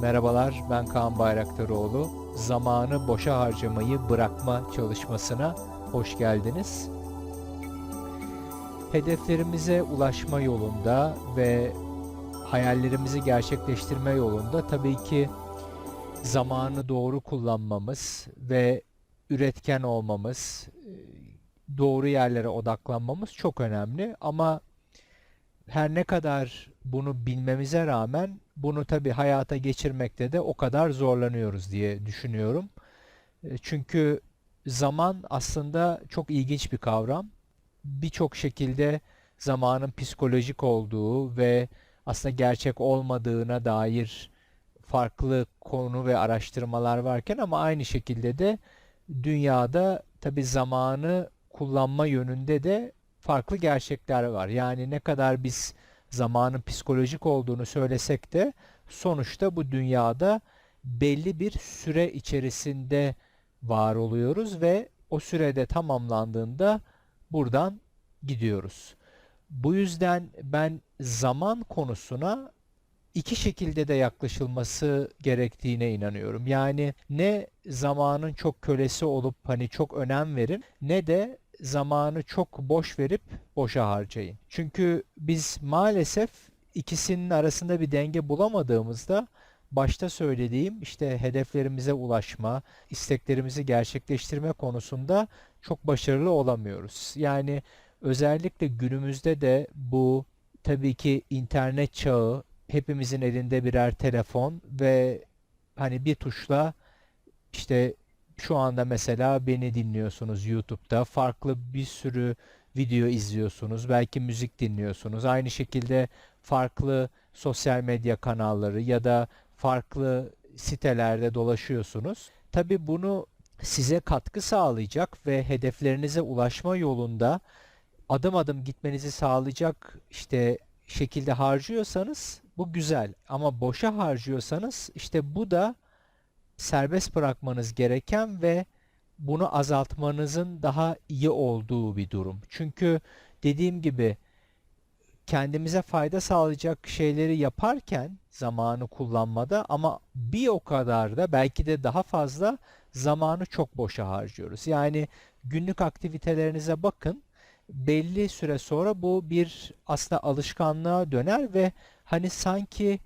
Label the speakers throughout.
Speaker 1: Merhabalar, ben Kaan Bayraktaroğlu. Zamanı boşa harcamayı bırakma çalışmasına hoş geldiniz. Hedeflerimize ulaşma yolunda ve hayallerimizi gerçekleştirme yolunda tabii ki zamanı doğru kullanmamız ve üretken olmamız, e, doğru yerlere odaklanmamız çok önemli ama her ne kadar bunu bilmemize rağmen bunu tabii hayata geçirmekte de o kadar zorlanıyoruz diye düşünüyorum. E, Çünkü zaman aslında çok ilginç bir kavram. Birçok şekilde zamanın psikolojik olduğu ve aslında gerçek olmadığına dair farklı konu ve araştırmalar varken ama aynı şekilde de dünyada tabii zamanı kullanma yönünde de farklı gerçekler var. Yani ne kadar biz zamanın psikolojik olduğunu söylesek de sonuçta bu dünyada belli bir süre içerisinde var oluyoruz ve o sürede tamamlandığında buradan gidiyoruz. Bu yüzden ben zaman konusuna iki şekilde de yaklaşılması gerektiğine inanıyorum. Yani ne zamanın çok kölesi olup hani çok önem verin ne de zamanı çok boş verip boşa harcayın. Çünkü biz maalesef ikisinin arasında bir denge bulamadığımızda başta söylediğim işte hedeflerimize ulaşma, isteklerimizi gerçekleştirme konusunda çok başarılı olamıyoruz. Yani özellikle günümüzde de bu tabii ki internet çağı, hepimizin elinde birer telefon ve hani bir tuşla işte şu anda mesela beni dinliyorsunuz YouTube'da. Farklı bir sürü video izliyorsunuz. Belki müzik dinliyorsunuz. Aynı şekilde farklı sosyal medya kanalları ya da farklı sitelerde dolaşıyorsunuz. Tabii bunu size katkı sağlayacak ve hedeflerinize ulaşma yolunda adım adım gitmenizi sağlayacak işte şekilde harcıyorsanız bu güzel ama boşa harcıyorsanız işte bu da serbest bırakmanız gereken ve bunu azaltmanızın daha iyi olduğu bir durum. Çünkü dediğim gibi kendimize fayda sağlayacak şeyleri yaparken zamanı kullanmada ama bir o kadar da belki de daha fazla zamanı çok boşa harcıyoruz. Yani günlük aktivitelerinize bakın. Belli süre sonra bu bir aslında alışkanlığa döner ve hani sanki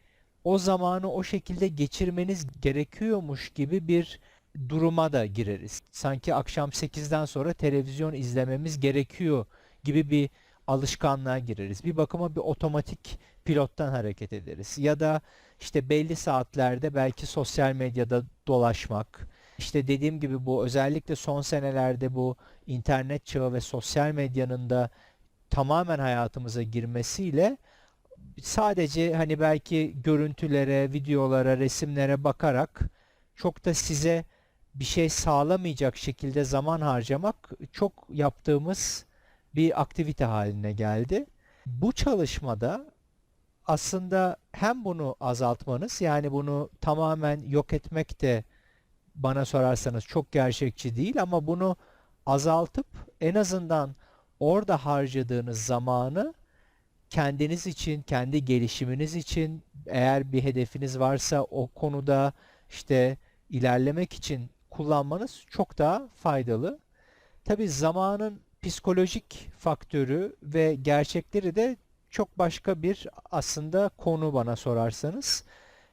Speaker 1: o zamanı o şekilde geçirmeniz gerekiyormuş gibi bir duruma da gireriz. Sanki akşam 8'den sonra televizyon izlememiz gerekiyor gibi bir alışkanlığa gireriz. Bir bakıma bir otomatik pilottan hareket ederiz. Ya da işte belli saatlerde belki sosyal medyada dolaşmak. İşte dediğim gibi bu özellikle son senelerde bu internet çağı ve sosyal medyanın da tamamen hayatımıza girmesiyle sadece hani belki görüntülere, videolara, resimlere bakarak çok da size bir şey sağlamayacak şekilde zaman harcamak çok yaptığımız bir aktivite haline geldi. Bu çalışmada aslında hem bunu azaltmanız yani bunu tamamen yok etmek de bana sorarsanız çok gerçekçi değil ama bunu azaltıp en azından orada harcadığınız zamanı kendiniz için, kendi gelişiminiz için eğer bir hedefiniz varsa o konuda işte ilerlemek için kullanmanız çok daha faydalı. Tabii zamanın psikolojik faktörü ve gerçekleri de çok başka bir aslında konu bana sorarsanız.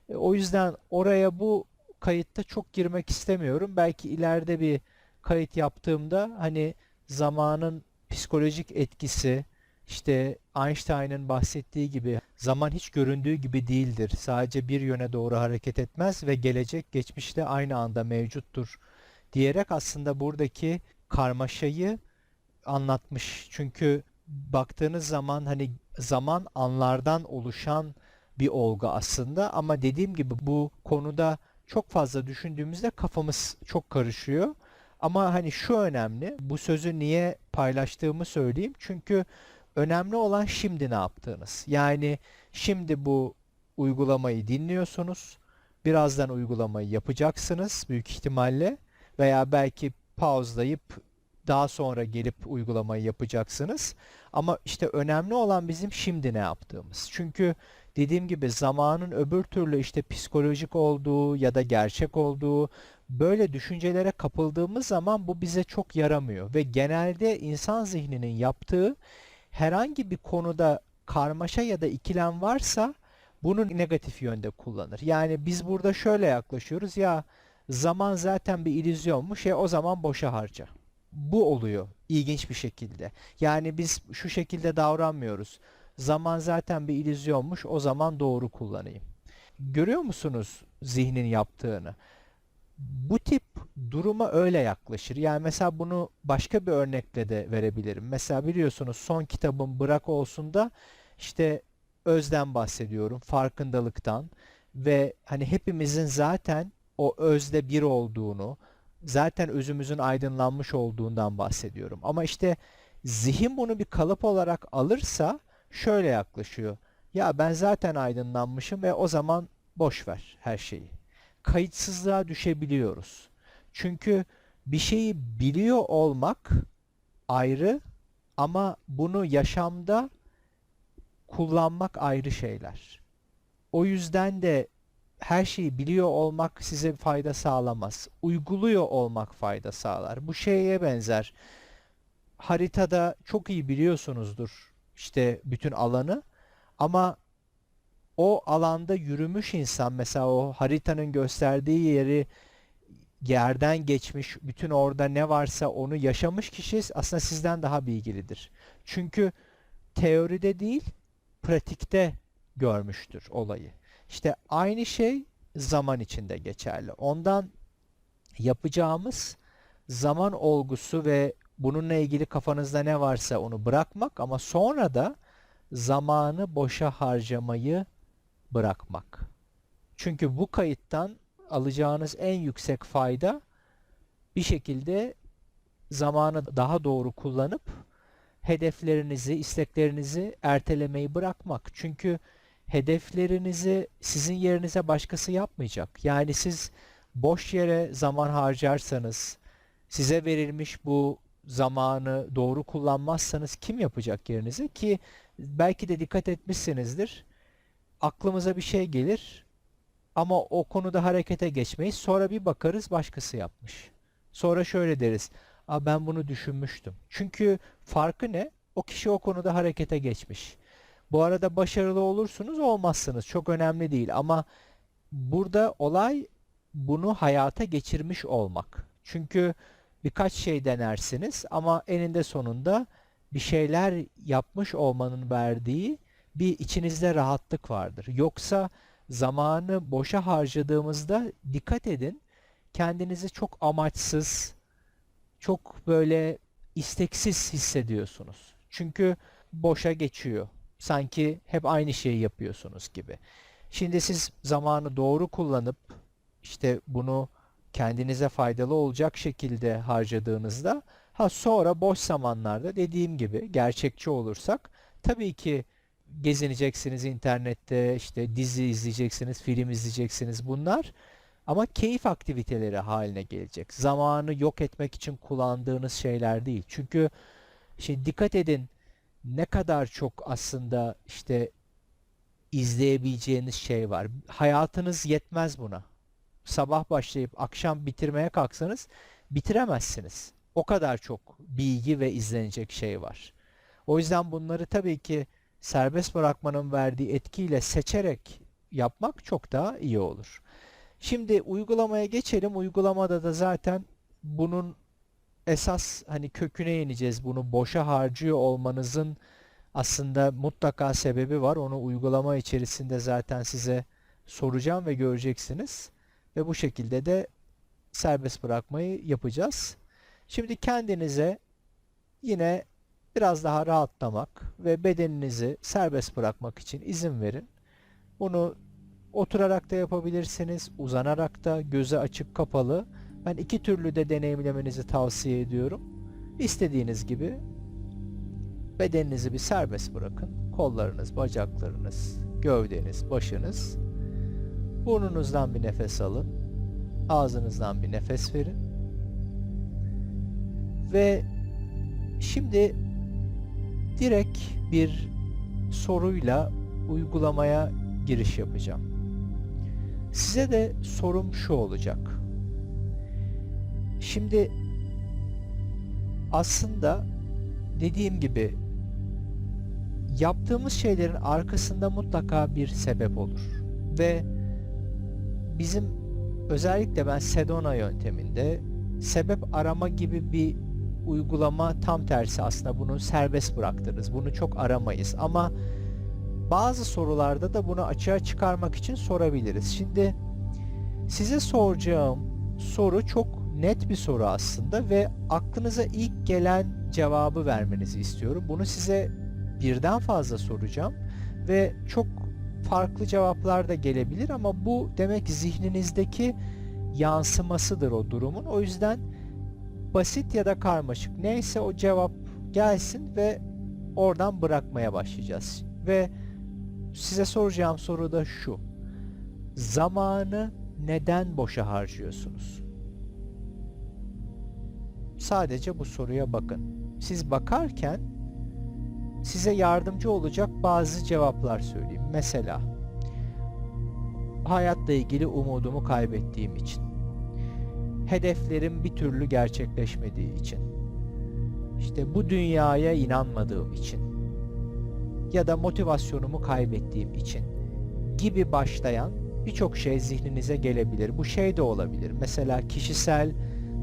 Speaker 1: E, O yüzden oraya bu kayıtta çok girmek istemiyorum. Belki ileride bir kayıt yaptığımda hani zamanın psikolojik etkisi, işte Einstein'ın bahsettiği gibi zaman hiç göründüğü gibi değildir. Sadece bir yöne doğru hareket etmez ve gelecek geçmişte aynı anda mevcuttur diyerek aslında buradaki karmaşayı anlatmış. Çünkü baktığınız zaman hani zaman anlardan oluşan bir olgu aslında ama dediğim gibi bu konuda çok fazla düşündüğümüzde kafamız çok karışıyor. Ama hani şu önemli, bu sözü niye paylaştığımı söyleyeyim. Çünkü önemli olan şimdi ne yaptığınız. Yani şimdi bu uygulamayı dinliyorsunuz. Birazdan uygulamayı yapacaksınız büyük ihtimalle veya belki pauzlayıp daha sonra gelip uygulamayı yapacaksınız. Ama işte önemli olan bizim şimdi ne yaptığımız. Çünkü dediğim gibi zamanın öbür türlü işte psikolojik olduğu ya da gerçek olduğu böyle düşüncelere kapıldığımız zaman bu bize çok yaramıyor ve genelde insan zihninin yaptığı herhangi bir konuda karmaşa ya da ikilem varsa bunu negatif yönde kullanır. Yani biz burada şöyle yaklaşıyoruz ya zaman zaten bir illüzyonmuş ya o zaman boşa harca. Bu oluyor ilginç bir şekilde. Yani biz şu şekilde davranmıyoruz. Zaman zaten bir illüzyonmuş o zaman doğru kullanayım. Görüyor musunuz zihnin yaptığını? Bu tip duruma öyle yaklaşır. Yani mesela bunu başka bir örnekle de verebilirim. Mesela biliyorsunuz son kitabım Bırak Olsun da işte özden bahsediyorum, farkındalıktan ve hani hepimizin zaten o özde bir olduğunu, zaten özümüzün aydınlanmış olduğundan bahsediyorum. Ama işte zihin bunu bir kalıp olarak alırsa şöyle yaklaşıyor. Ya ben zaten aydınlanmışım ve o zaman boş ver her şeyi. Kayıtsızlığa düşebiliyoruz. Çünkü bir şeyi biliyor olmak ayrı ama bunu yaşamda kullanmak ayrı şeyler. O yüzden de her şeyi biliyor olmak size fayda sağlamaz. Uyguluyor olmak fayda sağlar. Bu şeye benzer. Haritada çok iyi biliyorsunuzdur işte bütün alanı ama o alanda yürümüş insan mesela o haritanın gösterdiği yeri yerden geçmiş, bütün orada ne varsa onu yaşamış kişi aslında sizden daha bilgilidir. Çünkü teoride değil, pratikte görmüştür olayı. İşte aynı şey zaman içinde geçerli. Ondan yapacağımız zaman olgusu ve bununla ilgili kafanızda ne varsa onu bırakmak ama sonra da zamanı boşa harcamayı bırakmak. Çünkü bu kayıttan alacağınız en yüksek fayda bir şekilde zamanı daha doğru kullanıp hedeflerinizi, isteklerinizi ertelemeyi bırakmak. Çünkü hedeflerinizi sizin yerinize başkası yapmayacak. Yani siz boş yere zaman harcarsanız, size verilmiş bu zamanı doğru kullanmazsanız kim yapacak yerinize ki belki de dikkat etmişsinizdir. Aklımıza bir şey gelir ama o konuda harekete geçmeyiz. Sonra bir bakarız başkası yapmış. Sonra şöyle deriz. Aa, ben bunu düşünmüştüm. Çünkü farkı ne? O kişi o konuda harekete geçmiş. Bu arada başarılı olursunuz olmazsınız. Çok önemli değil ama burada olay bunu hayata geçirmiş olmak. Çünkü birkaç şey denersiniz ama eninde sonunda bir şeyler yapmış olmanın verdiği bir içinizde rahatlık vardır. Yoksa zamanı boşa harcadığımızda dikkat edin kendinizi çok amaçsız, çok böyle isteksiz hissediyorsunuz. Çünkü boşa geçiyor. Sanki hep aynı şeyi yapıyorsunuz gibi. Şimdi siz zamanı doğru kullanıp işte bunu kendinize faydalı olacak şekilde harcadığınızda ha sonra boş zamanlarda dediğim gibi gerçekçi olursak tabii ki gezineceksiniz internette işte dizi izleyeceksiniz, film izleyeceksiniz bunlar ama keyif aktiviteleri haline gelecek. Zamanı yok etmek için kullandığınız şeyler değil. Çünkü şey dikkat edin ne kadar çok aslında işte izleyebileceğiniz şey var. Hayatınız yetmez buna. Sabah başlayıp akşam bitirmeye kalksanız bitiremezsiniz. O kadar çok bilgi ve izlenecek şey var. O yüzden bunları tabii ki serbest bırakmanın verdiği etkiyle seçerek yapmak çok daha iyi olur. Şimdi uygulamaya geçelim. Uygulamada da zaten bunun esas hani köküne ineceğiz. Bunu boşa harcıyor olmanızın aslında mutlaka sebebi var. Onu uygulama içerisinde zaten size soracağım ve göreceksiniz. Ve bu şekilde de serbest bırakmayı yapacağız. Şimdi kendinize yine biraz daha rahatlamak ve bedeninizi serbest bırakmak için izin verin. Bunu oturarak da yapabilirsiniz, uzanarak da, gözü açık kapalı. Ben iki türlü de deneyimlemenizi tavsiye ediyorum. İstediğiniz gibi bedeninizi bir serbest bırakın. Kollarınız, bacaklarınız, gövdeniz, başınız. Burnunuzdan bir nefes alın. Ağzınızdan bir nefes verin. Ve şimdi direkt bir soruyla uygulamaya giriş yapacağım. Size de sorum şu olacak. Şimdi aslında dediğim gibi yaptığımız şeylerin arkasında mutlaka bir sebep olur. Ve bizim özellikle ben Sedona yönteminde sebep arama gibi bir uygulama tam tersi aslında bunu serbest bıraktırırız. Bunu çok aramayız ama bazı sorularda da bunu açığa çıkarmak için sorabiliriz. Şimdi size soracağım soru çok net bir soru aslında ve aklınıza ilk gelen cevabı vermenizi istiyorum. Bunu size birden fazla soracağım ve çok farklı cevaplar da gelebilir ama bu demek zihninizdeki yansımasıdır o durumun. O yüzden basit ya da karmaşık neyse o cevap gelsin ve oradan bırakmaya başlayacağız. Ve size soracağım soru da şu. Zamanı neden boşa harcıyorsunuz? Sadece bu soruya bakın. Siz bakarken size yardımcı olacak bazı cevaplar söyleyeyim. Mesela hayatla ilgili umudumu kaybettiğim için. Hedeflerim bir türlü gerçekleşmediği için. İşte bu dünyaya inanmadığım için. Ya da motivasyonumu kaybettiğim için gibi başlayan birçok şey zihninize gelebilir. Bu şey de olabilir. Mesela kişisel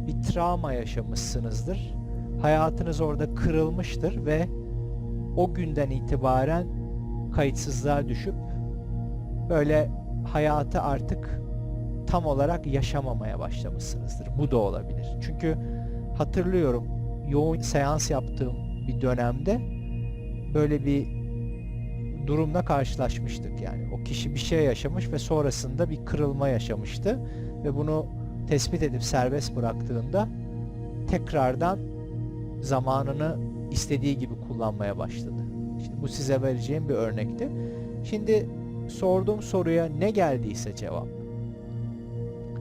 Speaker 1: bir travma yaşamışsınızdır. Hayatınız orada kırılmıştır ve o günden itibaren kayıtsızlığa düşüp böyle hayatı artık tam olarak yaşamamaya başlamışsınızdır. Bu da olabilir. Çünkü hatırlıyorum yoğun seans yaptığım bir dönemde böyle bir durumla karşılaşmıştık yani. O kişi bir şey yaşamış ve sonrasında bir kırılma yaşamıştı ve bunu tespit edip serbest bıraktığında tekrardan zamanını istediği gibi kullanmaya başladı. Şimdi bu size vereceğim bir örnekti. Şimdi sorduğum soruya ne geldiyse cevap.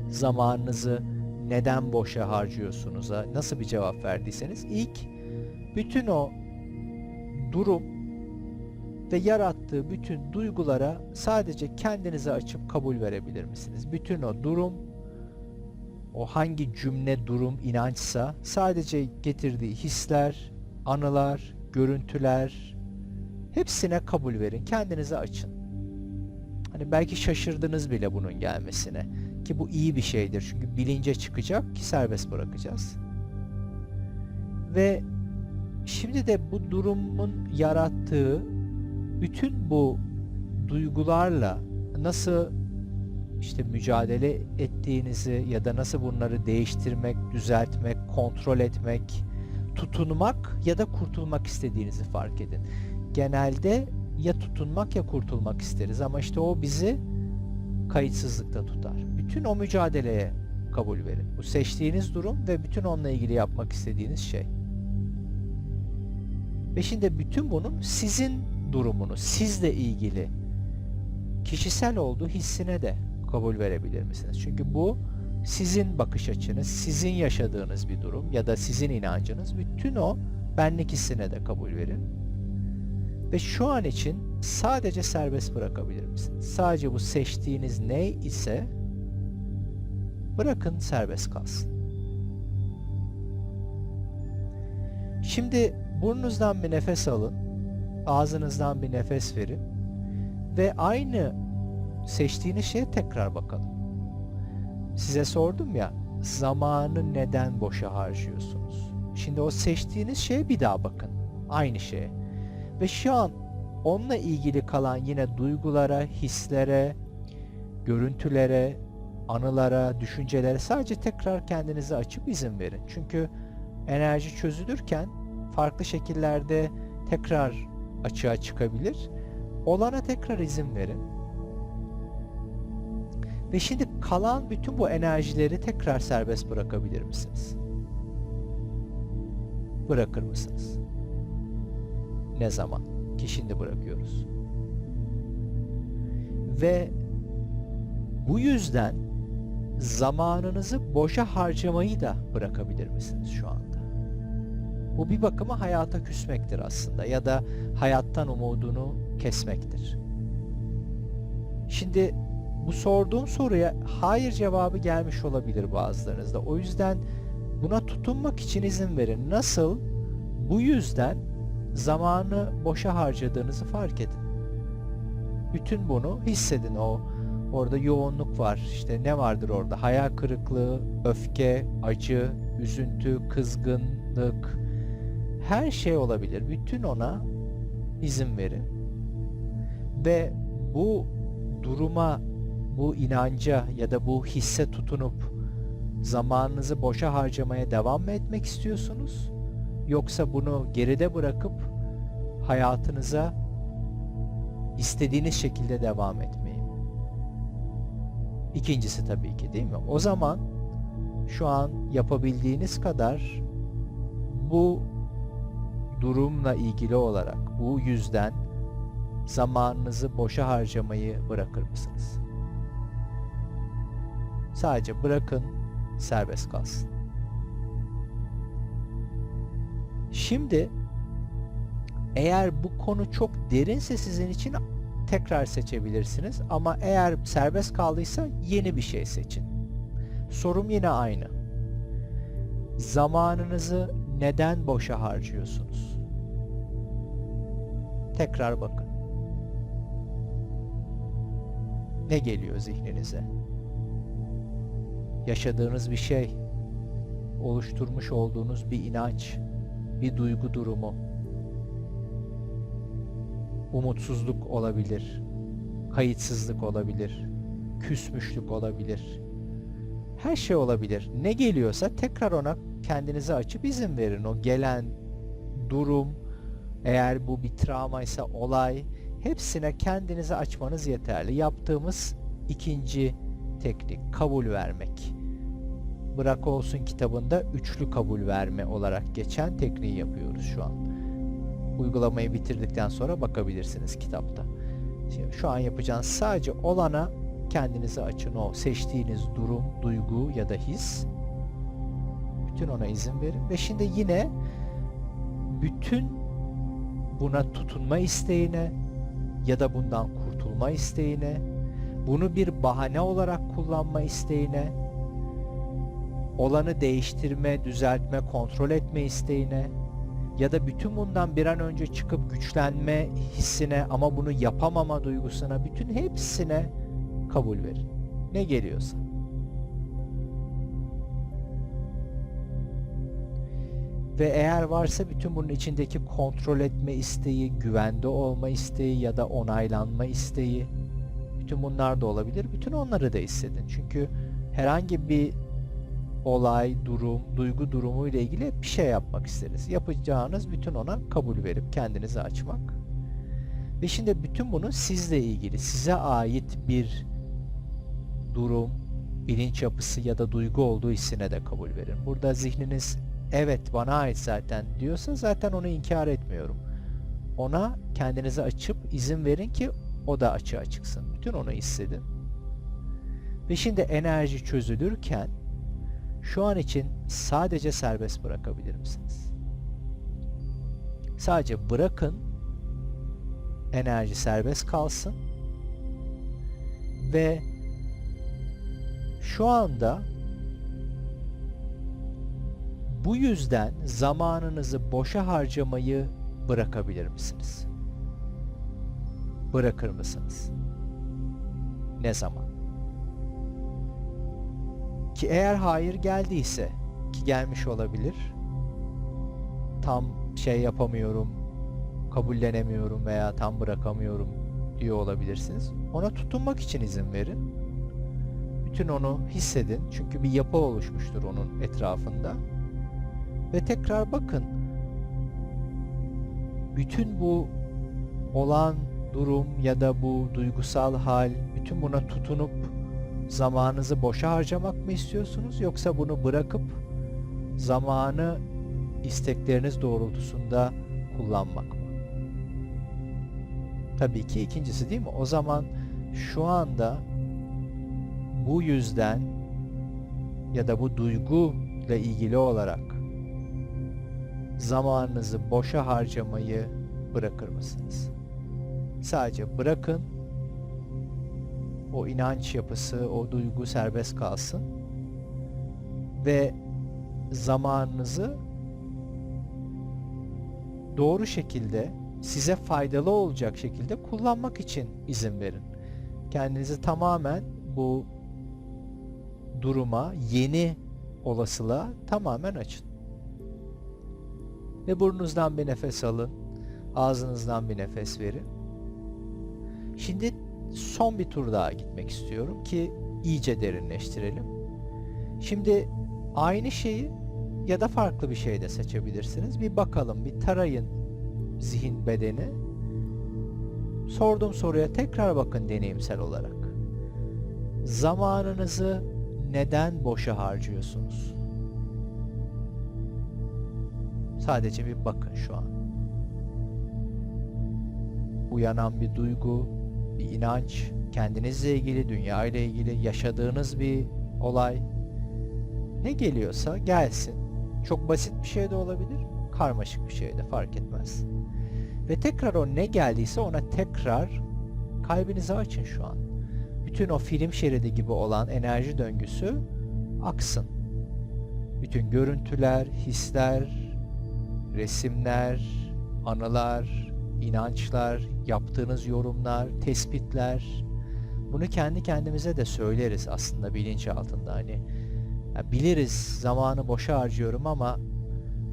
Speaker 1: Zamanınızı neden boşa harcıyorsunuz'a nasıl bir cevap verdiyseniz ilk bütün o durum ve yarattığı bütün duygulara sadece kendinize açıp kabul verebilir misiniz? Bütün o durum o hangi cümle, durum, inançsa sadece getirdiği hisler, anılar, görüntüler hepsine kabul verin. Kendinize açın. Hani belki şaşırdınız bile bunun gelmesine. Ki bu iyi bir şeydir. Çünkü bilince çıkacak ki serbest bırakacağız. Ve şimdi de bu durumun yarattığı bütün bu duygularla nasıl işte mücadele ettiğinizi ya da nasıl bunları değiştirmek, düzeltmek, kontrol etmek, tutunmak ya da kurtulmak istediğinizi fark edin. Genelde ya tutunmak ya kurtulmak isteriz ama işte o bizi kayıtsızlıkta tutar. Bütün o mücadeleye kabul verin. Bu seçtiğiniz durum ve bütün onunla ilgili yapmak istediğiniz şey. Ve şimdi bütün bunun sizin durumunu, sizle ilgili kişisel olduğu hissine de kabul verebilir misiniz? Çünkü bu sizin bakış açınız, sizin yaşadığınız bir durum ya da sizin inancınız. Bütün o benlik hissine de kabul verin. Ve şu an için sadece serbest bırakabilir misiniz? Sadece bu seçtiğiniz ne ise bırakın serbest kalsın. Şimdi burnunuzdan bir nefes alın, ağzınızdan bir nefes verin ve aynı seçtiğiniz şeye tekrar bakalım. Size sordum ya, zamanı neden boşa harcıyorsunuz? Şimdi o seçtiğiniz şeye bir daha bakın. Aynı şeye. Ve şu an onunla ilgili kalan yine duygulara, hislere, görüntülere, anılara, düşüncelere sadece tekrar kendinizi açıp izin verin. Çünkü enerji çözülürken farklı şekillerde tekrar açığa çıkabilir. Olana tekrar izin verin. Ve şimdi kalan bütün bu enerjileri tekrar serbest bırakabilir misiniz? Bırakır mısınız? Ne zaman? Ki şimdi bırakıyoruz. Ve bu yüzden zamanınızı boşa harcamayı da bırakabilir misiniz şu anda? Bu bir bakıma hayata küsmektir aslında ya da hayattan umudunu kesmektir. Şimdi bu sorduğum soruya hayır cevabı gelmiş olabilir bazılarınızda. O yüzden buna tutunmak için izin verin. Nasıl? Bu yüzden zamanı boşa harcadığınızı fark edin. Bütün bunu hissedin o orada yoğunluk var. İşte ne vardır orada? Hayal kırıklığı, öfke, acı, üzüntü, kızgınlık her şey olabilir. Bütün ona izin verin. Ve bu duruma, bu inanca ya da bu hisse tutunup zamanınızı boşa harcamaya devam mı etmek istiyorsunuz? Yoksa bunu geride bırakıp hayatınıza istediğiniz şekilde devam etmeyi mi? İkincisi tabii ki değil mi? O zaman şu an yapabildiğiniz kadar bu durumla ilgili olarak bu yüzden zamanınızı boşa harcamayı bırakır mısınız? Sadece bırakın serbest kalsın. Şimdi eğer bu konu çok derinse sizin için tekrar seçebilirsiniz ama eğer serbest kaldıysa yeni bir şey seçin. Sorum yine aynı. Zamanınızı neden boşa harcıyorsunuz? Tekrar bakın. Ne geliyor zihninize? Yaşadığınız bir şey, oluşturmuş olduğunuz bir inanç, bir duygu durumu, umutsuzluk olabilir, kayıtsızlık olabilir, küsmüşlük olabilir. Her şey olabilir. Ne geliyorsa tekrar ona kendinizi açıp izin verin. O gelen durum, eğer bu bir travmaysa olay, hepsine kendinizi açmanız yeterli. Yaptığımız ikinci teknik, kabul vermek. Bırak olsun kitabında üçlü kabul verme olarak geçen tekniği yapıyoruz şu an. Uygulamayı bitirdikten sonra bakabilirsiniz kitapta. Şimdi şu an yapacağınız sadece olana kendinizi açın. O seçtiğiniz durum, duygu ya da his. Bütün ona izin verin. Ve şimdi yine bütün buna tutunma isteğine ya da bundan kurtulma isteğine, bunu bir bahane olarak kullanma isteğine, olanı değiştirme, düzeltme, kontrol etme isteğine ya da bütün bundan bir an önce çıkıp güçlenme hissine ama bunu yapamama duygusuna bütün hepsine kabul verin. Ne geliyorsa. Ve eğer varsa bütün bunun içindeki kontrol etme isteği, güvende olma isteği ya da onaylanma isteği bütün bunlar da olabilir. Bütün onları da hissedin. Çünkü herhangi bir olay, durum, duygu durumu ile ilgili bir şey yapmak isteriz. Yapacağınız bütün ona kabul verip kendinizi açmak. Ve şimdi bütün bunu sizle ilgili, size ait bir durum, bilinç yapısı ya da duygu olduğu hissine de kabul verin. Burada zihniniz evet bana ait zaten diyorsa zaten onu inkar etmiyorum. Ona kendinizi açıp izin verin ki o da açığa çıksın. Bütün onu hissedin. Ve şimdi enerji çözülürken şu an için sadece serbest bırakabilir misiniz? Sadece bırakın enerji serbest kalsın ve şu anda bu yüzden zamanınızı boşa harcamayı bırakabilir misiniz? Bırakır mısınız? Ne zaman? Ki eğer hayır geldiyse ki gelmiş olabilir. Tam şey yapamıyorum, kabullenemiyorum veya tam bırakamıyorum diyor olabilirsiniz. Ona tutunmak için izin verin. Bütün onu hissedin. Çünkü bir yapı oluşmuştur onun etrafında. Ve tekrar bakın. Bütün bu olan durum ya da bu duygusal hal, bütün buna tutunup zamanınızı boşa harcamak mı istiyorsunuz yoksa bunu bırakıp zamanı istekleriniz doğrultusunda kullanmak mı? Tabii ki ikincisi değil mi? O zaman şu anda bu yüzden ya da bu duygu ile ilgili olarak zamanınızı boşa harcamayı bırakır mısınız? Sadece bırakın o inanç yapısı, o duygu serbest kalsın. Ve zamanınızı doğru şekilde size faydalı olacak şekilde kullanmak için izin verin. Kendinizi tamamen bu duruma, yeni olasılığa tamamen açın. Ve burnunuzdan bir nefes alın. Ağzınızdan bir nefes verin. Şimdi son bir tur daha gitmek istiyorum ki iyice derinleştirelim. Şimdi aynı şeyi ya da farklı bir şey de seçebilirsiniz. Bir bakalım, bir tarayın zihin bedeni. Sorduğum soruya tekrar bakın deneyimsel olarak. Zamanınızı neden boşa harcıyorsunuz? Sadece bir bakın şu an. Uyanan bir duygu, bir inanç, kendinizle ilgili, dünya ile ilgili yaşadığınız bir olay. Ne geliyorsa gelsin. Çok basit bir şey de olabilir, karmaşık bir şey de fark etmez. Ve tekrar o ne geldiyse ona tekrar kalbinizi açın şu an. Bütün o film şeridi gibi olan enerji döngüsü aksın. Bütün görüntüler, hisler, resimler, anılar, inançlar, yaptığınız yorumlar, tespitler bunu kendi kendimize de söyleriz aslında bilinç altında hani ya biliriz zamanı boşa harcıyorum ama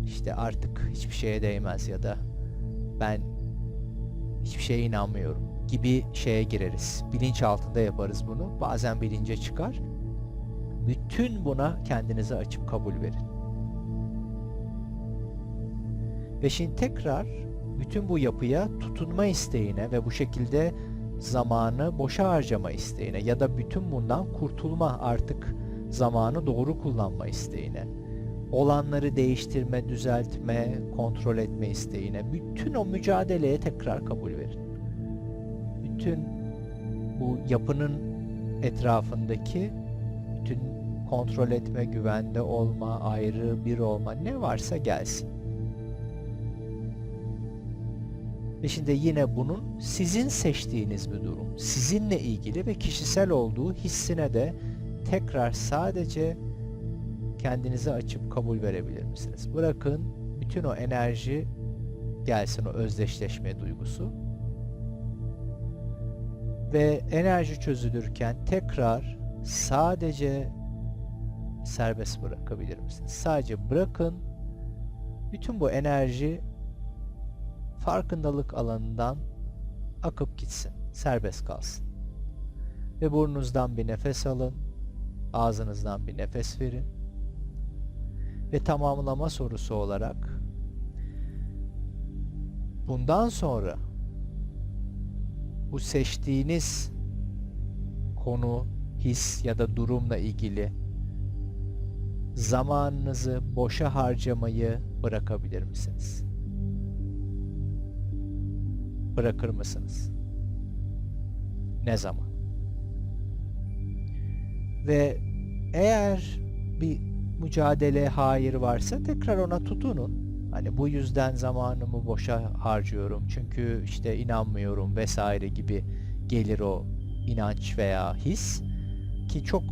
Speaker 1: işte artık hiçbir şeye değmez ya da ben hiçbir şeye inanmıyorum gibi şeye gireriz. Bilinç altında yaparız bunu. Bazen bilince çıkar. Bütün buna kendinizi açıp kabul verin. Ve şimdi tekrar bütün bu yapıya tutunma isteğine ve bu şekilde zamanı boşa harcama isteğine ya da bütün bundan kurtulma artık zamanı doğru kullanma isteğine olanları değiştirme, düzeltme, kontrol etme isteğine bütün o mücadeleye tekrar kabul verin. Bütün bu yapının etrafındaki bütün kontrol etme, güvende olma, ayrı bir olma ne varsa gelsin. Ve şimdi yine bunun sizin seçtiğiniz bir durum. Sizinle ilgili ve kişisel olduğu hissine de tekrar sadece kendinizi açıp kabul verebilir misiniz? Bırakın bütün o enerji gelsin o özdeşleşme duygusu. Ve enerji çözülürken tekrar sadece serbest bırakabilir misiniz? Sadece bırakın bütün bu enerji farkındalık alanından akıp gitsin. Serbest kalsın. Ve burnunuzdan bir nefes alın. Ağzınızdan bir nefes verin. Ve tamamlama sorusu olarak bundan sonra bu seçtiğiniz konu, his ya da durumla ilgili zamanınızı boşa harcamayı bırakabilir misiniz? Bırakır mısınız? Ne zaman? Ve eğer bir mücadele hayır varsa tekrar ona tutunun. Hani bu yüzden zamanımı boşa harcıyorum çünkü işte inanmıyorum vesaire gibi gelir o inanç veya his ki çok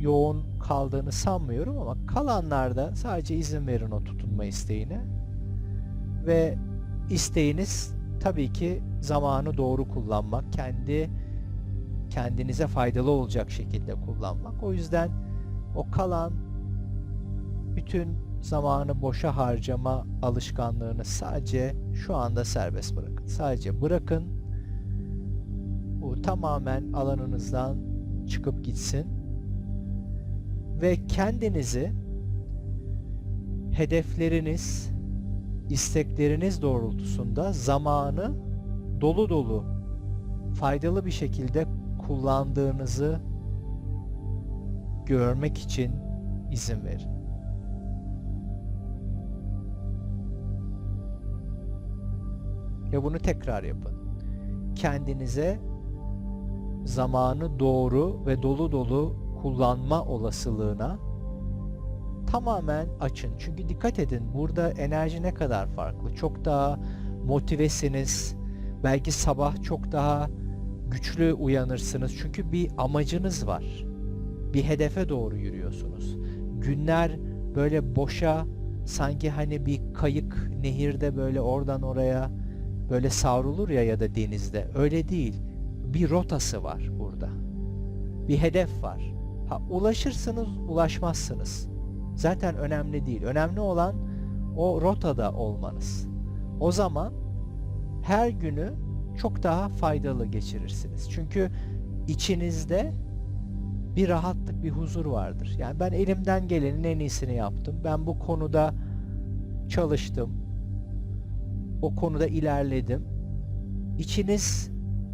Speaker 1: yoğun kaldığını sanmıyorum ama kalanlarda sadece izin verin o tutunma isteğine ve isteğiniz tabii ki zamanı doğru kullanmak, kendi kendinize faydalı olacak şekilde kullanmak. O yüzden o kalan bütün zamanı boşa harcama alışkanlığını sadece şu anda serbest bırakın. Sadece bırakın. Bu tamamen alanınızdan çıkıp gitsin. Ve kendinizi hedefleriniz, istekleriniz doğrultusunda zamanı dolu dolu faydalı bir şekilde kullandığınızı görmek için izin verin. Ve bunu tekrar yapın. Kendinize zamanı doğru ve dolu dolu kullanma olasılığına tamamen açın. Çünkü dikkat edin burada enerji ne kadar farklı. Çok daha motivesiniz. Belki sabah çok daha güçlü uyanırsınız. Çünkü bir amacınız var. Bir hedefe doğru yürüyorsunuz. Günler böyle boşa sanki hani bir kayık nehirde böyle oradan oraya böyle savrulur ya ya da denizde. Öyle değil. Bir rotası var burada. Bir hedef var. Ha ulaşırsınız, ulaşmazsınız. Zaten önemli değil. Önemli olan o rotada olmanız. O zaman her günü çok daha faydalı geçirirsiniz. Çünkü içinizde bir rahatlık, bir huzur vardır. Yani ben elimden gelenin en iyisini yaptım. Ben bu konuda çalıştım. O konuda ilerledim. İçiniz,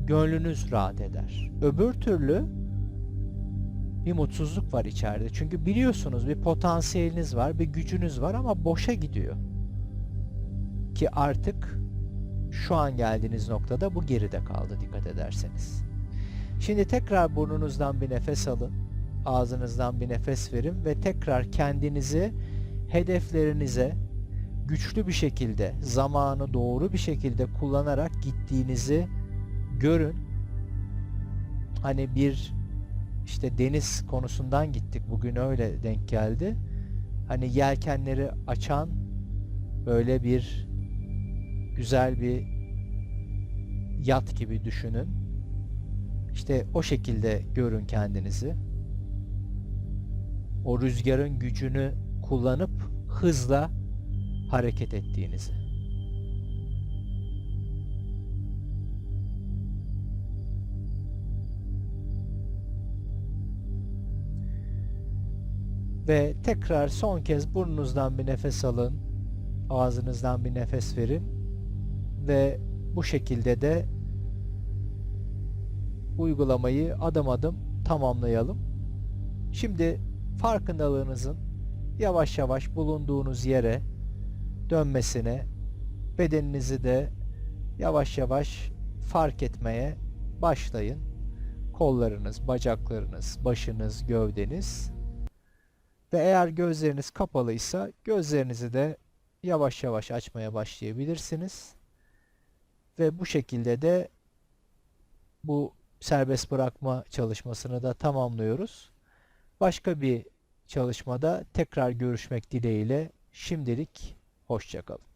Speaker 1: gönlünüz rahat eder. Öbür türlü bir mutsuzluk var içeride. Çünkü biliyorsunuz bir potansiyeliniz var, bir gücünüz var ama boşa gidiyor. Ki artık şu an geldiğiniz noktada bu geride kaldı dikkat ederseniz. Şimdi tekrar burnunuzdan bir nefes alın. Ağzınızdan bir nefes verin ve tekrar kendinizi hedeflerinize güçlü bir şekilde, zamanı doğru bir şekilde kullanarak gittiğinizi görün. Hani bir işte deniz konusundan gittik. Bugün öyle denk geldi. Hani yelkenleri açan böyle bir güzel bir yat gibi düşünün. İşte o şekilde görün kendinizi. O rüzgarın gücünü kullanıp hızla hareket ettiğinizi. Ve tekrar son kez burnunuzdan bir nefes alın. Ağzınızdan bir nefes verin. Ve bu şekilde de uygulamayı adım adım tamamlayalım. Şimdi farkındalığınızın yavaş yavaş bulunduğunuz yere dönmesine, bedeninizi de yavaş yavaş fark etmeye başlayın. Kollarınız, bacaklarınız, başınız, gövdeniz ve eğer gözleriniz kapalıysa gözlerinizi de yavaş yavaş açmaya başlayabilirsiniz. Ve bu şekilde de bu serbest bırakma çalışmasını da tamamlıyoruz. Başka bir çalışmada tekrar görüşmek dileğiyle şimdilik hoşçakalın.